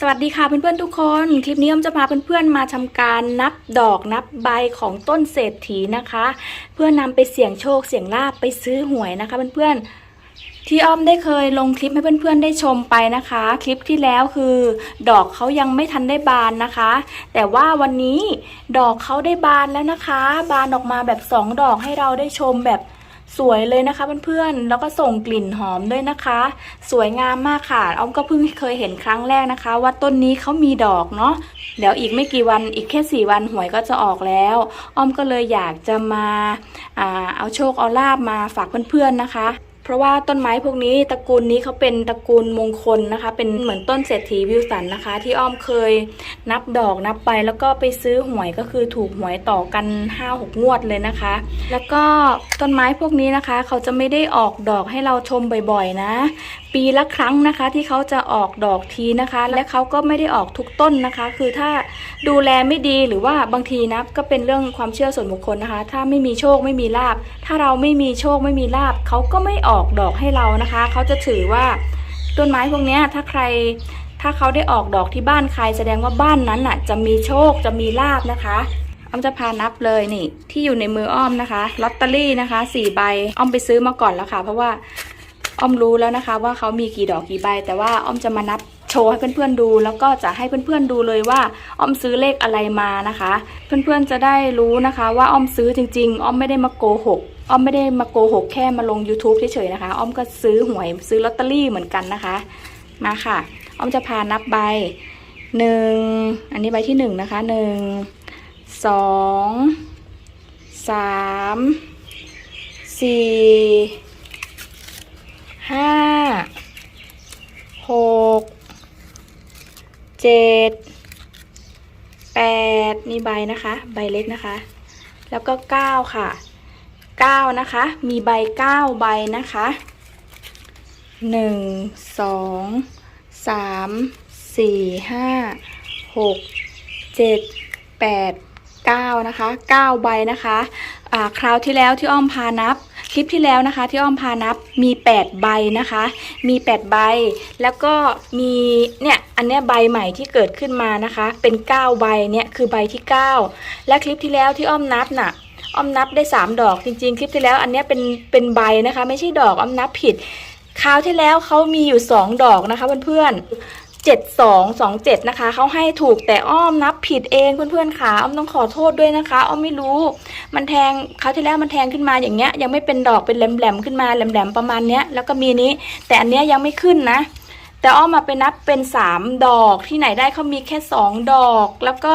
สวัสดีค่ะเพื่อนๆทุกคน คลิปนี้อ้อมจะพาเพื่อนๆมาทำการนับดอกนับใบของต้นเศรษฐีนะคะ เพื่อนำไปเสี่ยงโชคเสี่ยงลาบไปซื้อหวยนะคะเพื่อนๆที่อ้อมได้เคยลงคลิปให้เพื่อนๆได้ชมไปนะคะ คลิปที่แล้วคือ ดอกเขายังไม่ทันได้บานนะคะ แต่ว่าวันนี้ดอกเขาได้บานแล้วนะคะ บานออกมาแบบสองดอกให้เราได้ชมแบบ สวยเลยนะคะเพื่อนๆ แล้วก็ส่งกลิ่นหอมด้วยนะคะ สวยงามมากค่ะอ้อมก็เพิ่งเคยเห็นครั้งแรกนะคะ ว่าต้นนี้เขามีดอกเนาะเดี๋ยวอีกไม่กี่วันอีกแค่สี่วันหวยก็จะออกแล้ว อ้อมก็เลยอยากจะมาอาเอาโชคเอาลาบมาฝากเพื่อนๆนะคะ เพราะว่าต้นไม้พวกนี้ตระกูลนี้เขาเป็นตระกูลมงคลนะคะ เป็นเหมือนต้นเศรษฐีวิวสันนะคะ ที่อ้อมเคยนับดอกนับไป แล้วก็ไปซื้อหวยก็คือถูกหวยต่อกัน 5-6 งวดเลยนะคะ แล้วก็ต้นไม้พวกนี้นะคะ เขาจะไม่ได้ออกดอกให้เราชมบ่อยๆ นะ ปีละครั้งนะคะที่เขาจะออกดอกทีนะคะ และเขาก็ไม่ได้ออกทุกต้นนะคะ คือถ้าดูแลไม่ดีหรือว่าบางทีนะก็เป็นเรื่องความเชื่อส่วนบุคคลนะคะ ถ้าไม่มีโชคไม่มีลาบถ้าเราไม่มีโชคไม่มีลาบเขาก็ไม่ออกอกดอกให้เรานะคะ เขาจะถือว่าต้นไม้พวกนี้ถ้าใครถ้าเขาได้ออกดอกที่บ้านใครแสดงว่าบ้านนั้นน่ะ จะมีโชคจะมีลาบนะคะอ้อมจะพานับเลยนี่ ที่อยู่ในมืออ้อมนะคะลอตเตอรี่นะคะสี่ใบอ้อมไปซื้อมาก่อนแล้วค่ะ เพราะว่าอ้อมรู้แล้วนะคะ ว่าเขามีกี่ดอกกี่ใบ แต่ว่าอ้อมจะมานับโชว์ให้เพื่อนๆดู แล้วก็จะให้เพื่อนๆดูเลยว่าอ้อมซื้อเลขอะไรมานะคะ เพื่อนๆจะได้รู้นะคะ ว่าอ้อมซื้อจริง ๆ อ้อมไม่ได้มาโกหก อ้อมไม่ได้มาโกหกแค่มาลง YouTube เฉยๆนะคะ อ้อมก็ซื้อหวยซื้อลอตเตอรี่เหมือนกันนะคะ มาค่ะ อ้อมจะพานับใบหนึ่งอันนี้ใบที่หนึ่งนะคะหนึ่งสองสามสี่ห้าหกเจ็ดแปดนี่ใบนะคะ ใบเล็กนะคะ แล้วก็เก้าค่ะ เก้านะคะ มีใบเก้าใบนะคะหนึ่งสองสามสี่ห้าหกเจ็ดแปดเก้านะคะเก้าใบนะคะคราวที่แล้วที่อ้อมพานับ คลิปที่แล้วนะคะ ที่อ้อมพานับมีแปดใบนะคะ มีแปดใบ แล้วก็มีเนี่ยอันเนี้ยใบใหม่ที่เกิดขึ้นมานะคะ เป็นเก้าใบเนี่ยคือใบที่เก้าและคลิปที่แล้วที่อ้อมนับน่ะ อ้อมนับได้สามดอกจริง ๆ คลิปที่แล้วอันนี้เป็นเป็นใบนะคะ ไม่ใช่ดอกอ้อมนับผิดคราวที่แล้วเขามีอยู่สองดอกนะคะเพื่อนๆเจ็ดสองสองเจ็ดนะคะ เขาให้ถูกแต่อ้อมนับผิดเองเพื่อนๆค่ะอ้อมต้องขอโทษด้วยนะคะ อ้อมไม่รู้ มันแทงคราที่แล้วมันแทงขึ้นมาอย่างเงี้ย ยังไม่เป็นดอกเป็นแหลมๆขึ้นมาแหลมๆประมาณเนี้ยแล้วก็มีนี้ แต่อันเนี้ยยังไม่ขึ้นนะ แต่อ้อมมาไปนับเป็นสามดอกที่ไหนได้เขามีแค่สองดอกแล้วก็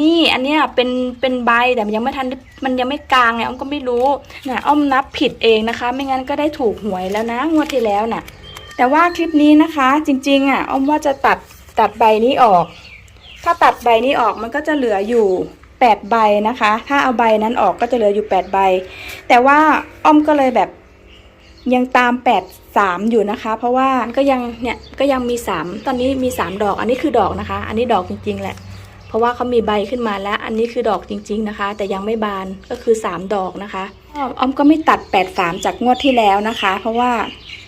นี่อันเนี้ยเป็นเป็นใบแต่มันยังไม่ทันมันยังไม่กลางไงอ้อมก็ไม่รู้นะอ้อมนับผิดเองนะคะ ไม่งั้นก็ได้ถูกหวยแล้วนะงวดที่แล้วน่ะ แต่ว่าคลิปนี้นะคะ จริงๆอะอ้อมว่าจะตัดตัดใบนี้ออก ถ้าตัดใบนี้ออกมันก็จะเหลืออยู่แปดใบนะคะ ถ้าเอาใบนั้นออกก็จะเหลืออยู่แปดใบ แต่ว่าอ้อมก็เลยแบบยังตามแปดสามอยู่นะคะ เพราะว่าก็ยังเนี่ยก็ยังมีสามตอนนี้มีสามดอก อันนี้คือดอกนะคะ อันนี้ดอกจริงๆแหละ ราะว่าเขามีใบขึ้นมาแล้ว อันนี้คือดอกจริง ๆนะคะ แต่ยังไม่บานก็คือสามดอกนะคะอ้อมก็ไม่ตัดแปดสามจากงวดที่แล้วนะคะ เพราะว่า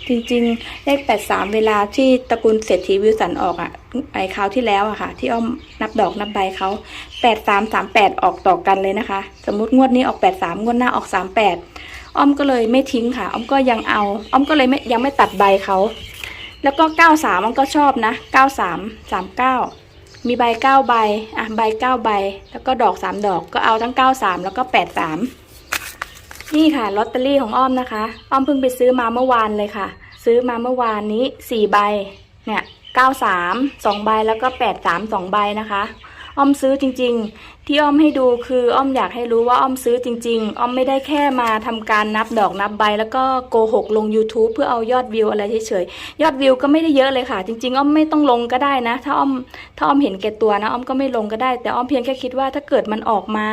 จริงๆ เลข 83 เวลาที่ตระกูลเศรษฐีวิวสันออกอะ่ะไอคราวที่แล้วอะค่ะ ที่อ้อมนับดอกนับใบเขา 83 38 ออกต่อกันเลยนะคะ สมมุติงวดนี้ออก 83 งวดหน้าออก 38 อ้อมก็เลยไม่ทิ้งค่ะ อ้อมก็ยังเอา อ้อมก็เลยไม่ยังไม่ตัดใบเขา แล้วก็ 93 อ้อมก็ชอบนะ 93 39 มีใบ9ใบ อะใบ9ใบ แล้วก็ดอก3ดอก ก็เอาทั้ง93แล้วก็83นี่ค่ะลอตเตอรี่ของอ้อมนะคะ อ้อมเพิ่งไปซื้อมาเมื่อวานเลยค่ะ ซื้อมาเมื่อวานนี้สี่ใบ เนี่ยเก้าสามสองใบแล้วก็แปดสามสองใบนะคะ อ้อมซื้อจริง ๆ ที่อ้อมให้ดูคืออ้อมอยากให้รู้ว่าอ้อมซื้อจริง ๆ อ้อมไม่ได้แค่มาทำการนับดอกนับใบ แล้วก็โกหกลง YouTube เพื่อเอายอดวิวอะไรเฉยๆยอดวิวก็ไม่ได้เยอะเลยค่ะ จริง ๆ อ้อมไม่ต้องลงก็ได้นะ ถ้าอ้อมถ้าอ้อมเห็นแก่ตัวนะอ้อมก็ไม่ลงก็ได้ แต่อ้อมเพียงแค่คิดว่าถ้าเกิดมันออกมา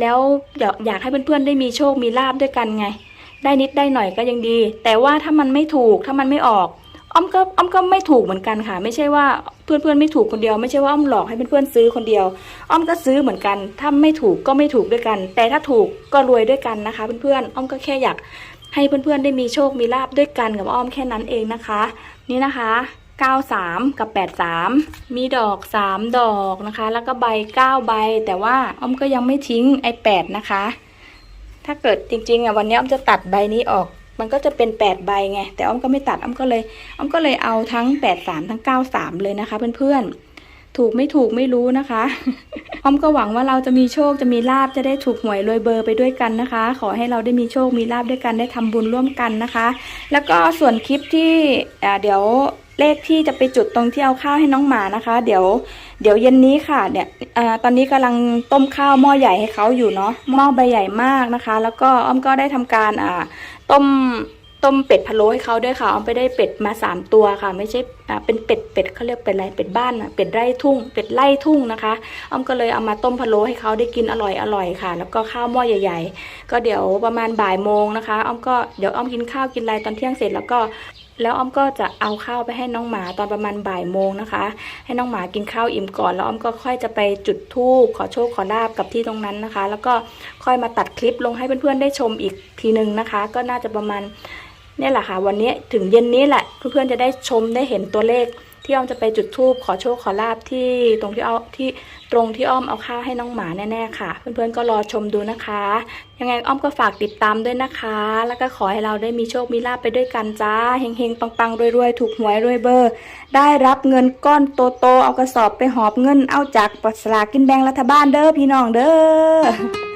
แล้วอยากอยากให้เพื่อนๆได้มีโชคมีลาบด้วยกันไง ได้นิดได้หน่อยก็ยังดี แต่ว่าถ้ามันไม่ถูกถ้ามันไม่ออก อ้อมก็อ้อมก็ไม่ถูกเหมือนกันค่ะ ไม่ใช่ว่าเพื่อนๆไม่ถูกคนเดียว ไม่ใช่ว่าอ้อมหลอกให้เพื่อนๆซื้อคนเดียว อ้อมก็ซื้อเหมือนกัน ถ้าไม่ถูกก็ไม่ถูกด้วยกัน แต่ถ้าถูกก็รวยด้วยกันนะคะ เพื่อนๆอ้อมก็แค่อยากให้เพื่อนๆได้มีโชคมีลาบด้วยกันกับอ้อมแค่นั้นเองนะคะ นี่นะคะ93 กับ 83 มีดอก 3 ดอกนะคะ แล้วก็ใบ 9 ใบ แต่ว่าอ้อมก็ยังไม่ทิ้งไอ้8นะคะ ถ้าเกิดจริงๆอะวันนี้อ้อมจะตัดใบนี้ออก มันก็จะเป็น8ใบไง แต่อ้อมก็ไม่ตัดอ้อมก็เลยอ้อมก็เลยเอาทั้ง83ทั้ง93เลยนะคะ เพื่อนๆ ถูกไม่ถูกไม่รู้นะคะอ้อมก็หวังว่าเราจะมีโชคจะมีลาบจะได้ถูกหวยรวยเบอร์ไปด้วยกันนะคะ ขอให้เราได้มีโชคมีลาบด้วยกันได้ทำบุญร่วมกันนะคะ แล้วก็ส่วนคลิปที่อ่าเดี๋ยว เลขที่จะไปจุดตรงที่เอาข้าวให้น้องหมานะคะ เดี๋ยว เดี๋ยวเย็นนี้ค่ะเนี่ยอตอนนี้กำลังต้มข้าวหม้อใหญ่ให้เขาอยู่เนาะหม้อใบใหญ่มากนะคะ แล้วก็อ้อมก็ได้ทำการอ่าต้มต้มเป็ดพะโล้ให้เขาด้วยค่ะอ้อมไปได้เป็ดมาสามตัวค่ะ ไม่ใช่อ่าเป็นเป็ดเป็ดเขาเรียกเป็ดอะไรเป็ดบ้านอะเป็ดไร่ทุ่ง เป็ดไร่ทุ่งนะคะอ้อมก็เลยเอามาต้มพะโล้ให้เขาได้กินอร่อยอร่อยค่ะ แล้วก็ข้าวหม้อใหญ่ ๆ ก็เดี๋ยวประมาณบ่ายโมงนะคะอ้อมก็เดี๋ยวอ้อมกินข้าวกินอะไรตอนเที่ยงเสร็จแล้วก็ แล้วอ้อมก็จะเอาข้าวไปให้น้องหมาตอนประมาณบ่ายโมงนะคะ ให้น้องหมากินข้าวอิ่มก่อน แล้วอ้อมก็ค่อยจะไปจุดธูปขอโชคขอลาบกับที่ตรงนั้นนะคะ แล้วก็ค่อยมาตัดคลิปลงให้เพื่อนๆได้ชมอีกทีหนึ่งนะคะ ก็น่าจะประมาณเนี่ยแหละค่ะวันนี้ถึงเย็นนี้แหละเพื่อนๆจะได้ชมได้เห็นตัวเลข ที่อ้อมจะไปจุดธูปขอโชคขอลาบที่ตรงที่เอาที่ตรงที่อ้อมเอาข้าวให้น้องหมาแน่ๆค่ะ เพื่อนๆก็รอชมดูนะคะ ยังไงอ้อมก็ฝากติดตามด้วยนะคะ แล้วก็ขอให้เราได้มีโชคมีลาบไปด้วยกันจ้าเฮงๆปังๆรวยๆถูกหวยรวยเบอร์ ได้รับเงินก้อนโตๆเอากระสอบไปหอบเงินเอาจากปัสลากกินแบ่งรัฐบาลเด้อพี่น้องเด้อ